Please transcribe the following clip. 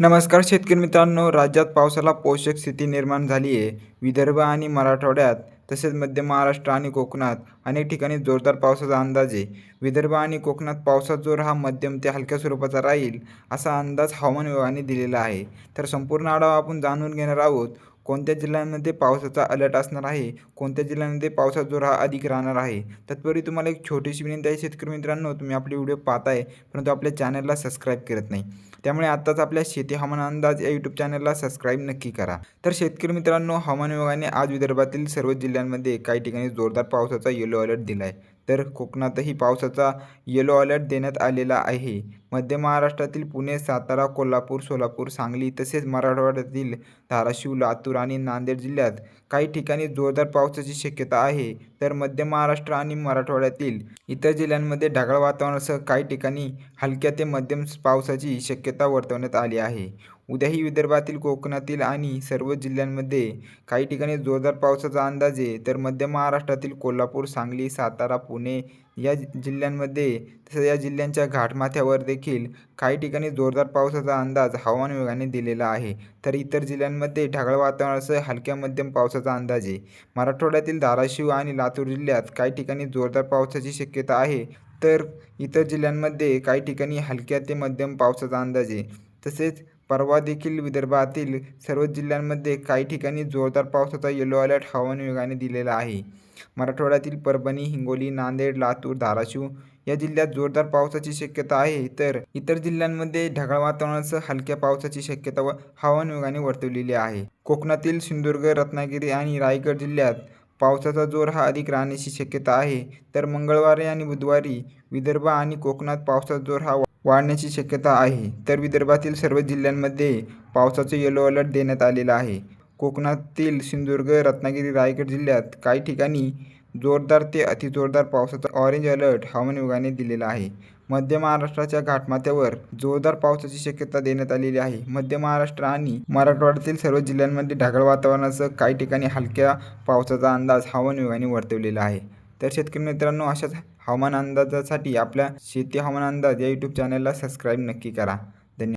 नमस्कार शेतकरी मित्रांनो राज्यात पावसाला पोषक स्थिती निर्माण झाली आहे. विदर्भ आणि मराठवाड्यात तसेच मध्य महाराष्ट्र आणि कोकणात अनेक ठिकाणी जोरदार पावसाचा अंदाज आहे. विदर्भ आणि कोकणात पावसाचा जोर हा मध्यम ते हलक्या स्वरूपाचा राहील असा अंदाज हवामान विभागाने दिलेला आहे. तर संपूर्ण आढावा आपण जाणून घेणार आहोत. कोणत्या जिल्ह्यांमध्ये पावसाचा अलर्ट असणार आहे? कोणत्या जिल्ह्यांमध्ये पावसाचा जोर हा अधिक राहणार आहे? तत्पूर्वी तुम्हाला एक छोटीशी विनंती आहे शेतकरी मित्रांनो तुम्ही आपले व्हिडिओ पाहताय परंतु आपल्या चॅनलला सबस्क्राईब करत नाही. त्यामुळे आत्ताच आपल्या शेती हवामान अंदाज या यूट्यूब चॅनलला सबस्क्राईब नक्की करा. तर शेतकरी मित्रांनो हवामान विभागाने आज विदर्भातील सर्व जिल्ह्यांमध्ये काही ठिकाणी जोरदार पावसाचा येलो अलर्ट दिला आहे तर कोकणातही पावसाचा येलो अलर्ट देण्यात आलेला आहे. मध्य महाराष्ट्रातील पुणे सातारा कोल्हापूर सोलापूर सांगली तसेच मराठवाड्यातील धाराशिव लातूर आणि नांदेड जिल्ह्यात काही ठिकाणी जोरदार पावसाची शक्यता आहे. तर मध्य महाराष्ट्र आणि मराठवाड्यातील इतर जिल्ह्यांमध्ये ढगाळ वातावरणासह काही ठिकाणी हलक्या ते मध्यम पावसाची शक्यता वर्तवण्यात आली आहे. उद्याही विदर्भातील कोकणातील आणि सर्व जिल्ह्यांमध्ये काही ठिकाणी जोरदार पावसाचा अंदाज आहे. तर मध्य महाराष्ट्रातील कोल्हापूर सांगली सातारा पुणे या जिल्ह्यांमध्ये तसेच या जिल्ह्यांच्या घाटमाथ्यावर देखील काही ठिकाणी जोरदार पावसाचा अंदाज हवामान विभागाने दिलेला आहे. तर इतर जिल्ह्यांमध्ये ढगाळ वातावरणासह हलक्या मध्यम पावसाचा अंदाज आहे. मराठवाड्यातील धाराशिव आणि लातूर जिल्ह्यात काही ठिकाणी जोरदार पावसाची शक्यता आहे. तर इतर जिल्ह्यांमध्ये काही ठिकाणी हलक्या ते मध्यम पावसाचा अंदाज आहे. तसेच परवा देखील विदर्भातील सर्व जिल्ह्यांमध्ये काही ठिकाणी जोरदार पावसाचा येलो अलर्ट हवामान विभागाने दिलेला आहे. मराठवाड्यातील परभणी हिंगोली नांदेड लातूर धाराशिव या जिल्ह्यात जोरदार पावसाची शक्यता आहे. तर इतर जिल्ह्यांमध्ये ढगाळ वातावरणासह हलक्या पावसाची शक्यता व हवामान विभागाने वर्तवलेली आहे. कोकणातील सिंधुदुर्ग रत्नागिरी आणि रायगड जिल्ह्यात पावसाचा जोर हा अधिक राहण्याची शक्यता आहे. तर मंगळवारी आणि बुधवारी विदर्भ आणि कोकणात पावसाचा जोर हा वाढण्याची शक्यता आहे. तर विदर्भातील सर्व जिल्ह्यांमध्ये पावसाचं येलो अलर्ट देण्यात आलेला आहे. कोकणातील सिंधुदुर्ग रत्नागिरी रायगड जिल्ह्यात काही ठिकाणी जोरदार ते अतिजोरदार पावसाचा ऑरेंज अलर्ट हवामान विभागाने दिलेला आहे. मध्य महाराष्ट्राच्या घाटमाथ्यावर जोरदार पावसाची शक्यता देण्यात आलेली आहे. मध्य महाराष्ट्र आणि मराठवाड्यातील सर्व जिल्ह्यांमध्ये ढगाळ वातावरणासह काही ठिकाणी हलक्या पावसाचा अंदाज हवामान विभागाने वर्तवलेला आहे. तर शेतकरी मित्रांनो अशाच हवामान अंदाजासाठी आपल्या शेती हवामान अंदाज या यूट्यूब चॅनलला सबस्क्राईब नक्की करा.